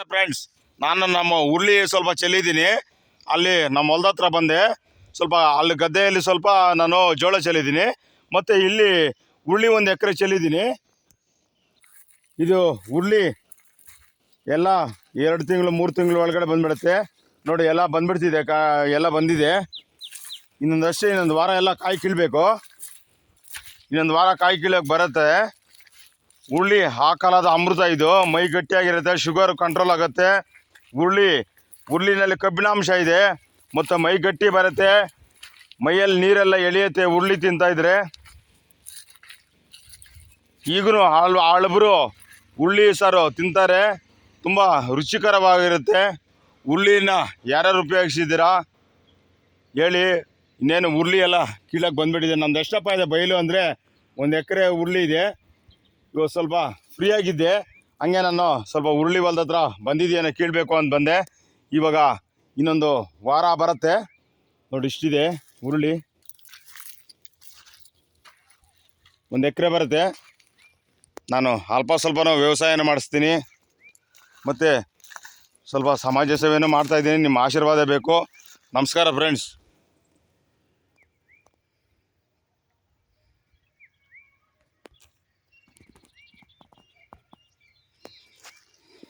Friends ನಾನು ನಮ್ಮ ಉರುಳಿ ಸ್ವಲ್ಪ ಚೆಲ್ಲಿದ್ದೀನಿ. ಅಲ್ಲಿ ನಮ್ಮ ಹೊಲ್ದ ಹತ್ರ ಬಂದೆ. ಸ್ವಲ್ಪ ಅಲ್ಲಿ ಗದ್ದೆಯಲ್ಲಿ ಸ್ವಲ್ಪ ನಾನು ಜೋಳ ಚೆಲ್ಲಿದ್ದೀನಿ. ಮತ್ತು ಇಲ್ಲಿ ಉರುಳಿ ಒಂದು ಎಕರೆ ಚೆಲ್ಲಿದ್ದೀನಿ. ಇದು ಉರುಳಿ ಎಲ್ಲ ಎರಡು ತಿಂಗಳು, ಮೂರು ತಿಂಗಳು ಒಳಗಡೆ ಬಂದುಬಿಡುತ್ತೆ. ನೋಡಿ, ಎಲ್ಲ ಬಂದುಬಿಡ್ತಿದೆ. ಕಾ, ಎಲ್ಲ ಬಂದಿದೆ. ಇನ್ನೊಂದಷ್ಟೇ ಇನ್ನೊಂದು ವಾರ ಎಲ್ಲ ಕಾಯಿ ಕೀಳಬೇಕು. ಇನ್ನೊಂದು ವಾರ ಕಾಯಿ ಕೀಳೋಕೆ ಬರುತ್ತೆ. ಉರುಳಿ ಹಾಕಾಲದ ಅಮೃತ ಇದು. ಮೈ ಗಟ್ಟಿಯಾಗಿರುತ್ತೆ ಶುಗರ್ ಕಂಟ್ರೋಲ್ ಆಗುತ್ತೆ. ಹುರುಳಿ, ಹುರುಳಿನಲ್ಲಿ ಕಬ್ಬಿಣಾಂಶ ಇದೆ. ಮತ್ತು ಮೈ ಗಟ್ಟಿ ಬರುತ್ತೆ. ಮೈಯಲ್ಲಿ ನೀರೆಲ್ಲ ಎಳೆಯುತ್ತೆ, ಹುರುಳಿ ತಿಂತಾಯಿದ್ರೆ ಈಗಲೂ ಆಳ್ ಆಳ್ಬರು ಹುರುಳಿ ಸಾರು ತಿಂತಾರೆ. ತುಂಬ ರುಚಿಕರವಾಗಿರುತ್ತೆ. ಹುರುಳಿನ ಯಾರ್ಯಾರು ಉಪಯೋಗಿಸಿದ್ದೀರಾ? ಹೇಳಿ. ಇನ್ನೇನು ಹುರುಳಿ ಎಲ್ಲ ಕೀಳಕ್ಕೆ ಬಂದುಬಿಟ್ಟಿದೆ. ನಮ್ದು ಎಷ್ಟಪ್ಪ ಇದೆ ಬಯಲು ಅಂದರೆ ಒಂದು ಎಕರೆ ಹುರುಳಿ ಇದೆ. ಇವತ್ತು ಸ್ವಲ್ಪ ಫ್ರೀ ಆಗಿದ್ದೆ. ಹಂಗೆ ನಾನು ಸ್ವಲ್ಪ ಉರುಳಿ ಹೊಲ್ದ ಹತ್ರ ಬಂದಿದ್ದೀನ ಕೇಳಬೇಕು ಅಂತ ಬಂದೆ. ಇವಾಗ ಇನ್ನೊಂದು ವಾರ ಬರುತ್ತೆ. ನೋಡಿ ಇಷ್ಟಿದೆ ಉರುಳಿ. ಒಂದು ಎಕರೆ ಬರುತ್ತೆ. ನಾನು ಅಲ್ಪ ಸ್ವಲ್ಪನೂ ವ್ಯವಸಾಯನ ಮಾಡಿಸ್ತೀನಿ. ಮತ್ತು ಸ್ವಲ್ಪ ಸಮಾಜ ಸೇವೆಯೂ ಮಾಡ್ತಾಯಿದ್ದೀನಿ ನಿಮ್ಮ ಆಶೀರ್ವಾದ ಬೇಕು. ನಮಸ್ಕಾರ ಫ್ರೆಂಡ್ಸ್